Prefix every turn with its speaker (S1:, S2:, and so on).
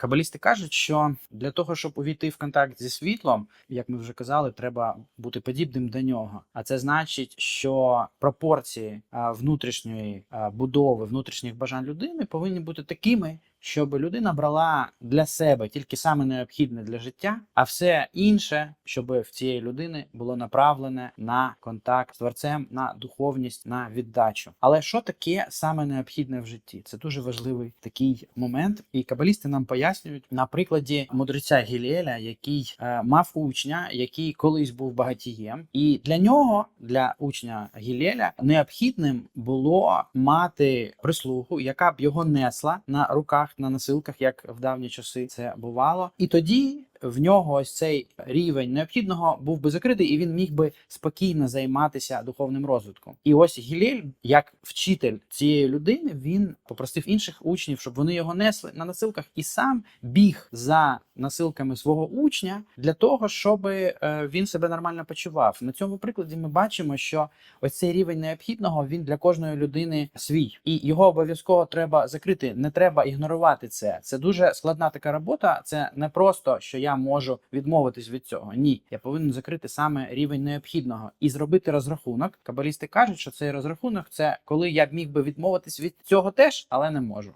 S1: Кабалісти кажуть, що для того, щоб увійти в контакт зі світлом, як ми вже казали, треба бути подібним до нього. А це значить, що пропорції внутрішньої будови, внутрішніх бажань людини повинні бути такими, щоб людина брала для себе тільки саме необхідне для життя, а все інше, щоб в цієї людини було направлене на контакт з творцем, на духовність, на віддачу. Але що таке саме необхідне в житті? Це дуже важливий такий момент, і кабалісти нам пояснюють на прикладі мудреця Гілєля, який е, мав учня, який колись був багатієм, і для нього, для учня Гілєля, необхідним було мати прислугу, яка б його несла на руках, на носилках, як в давні часи це бувало. І тоді в нього ось цей рівень необхідного був би закритий, і він міг би спокійно займатися духовним розвитком. І ось Гілель, як вчитель цієї людини, він попросив інших учнів, щоб вони його несли на носилках, і сам біг за насилками свого учня для того, щоб е, він себе нормально почував. На цьому прикладі ми бачимо, що ось цей рівень необхідного він для кожної людини свій, і його обов'язково треба закрити. Не треба ігнорувати це. Це дуже складна така робота. Це не просто що я можу відмовитись від цього. Ні, я повинен закрити саме рівень необхідного і зробити розрахунок. Кабалісти кажуть, що цей розрахунок це коли я б міг би відмовитись від цього теж, але не можу.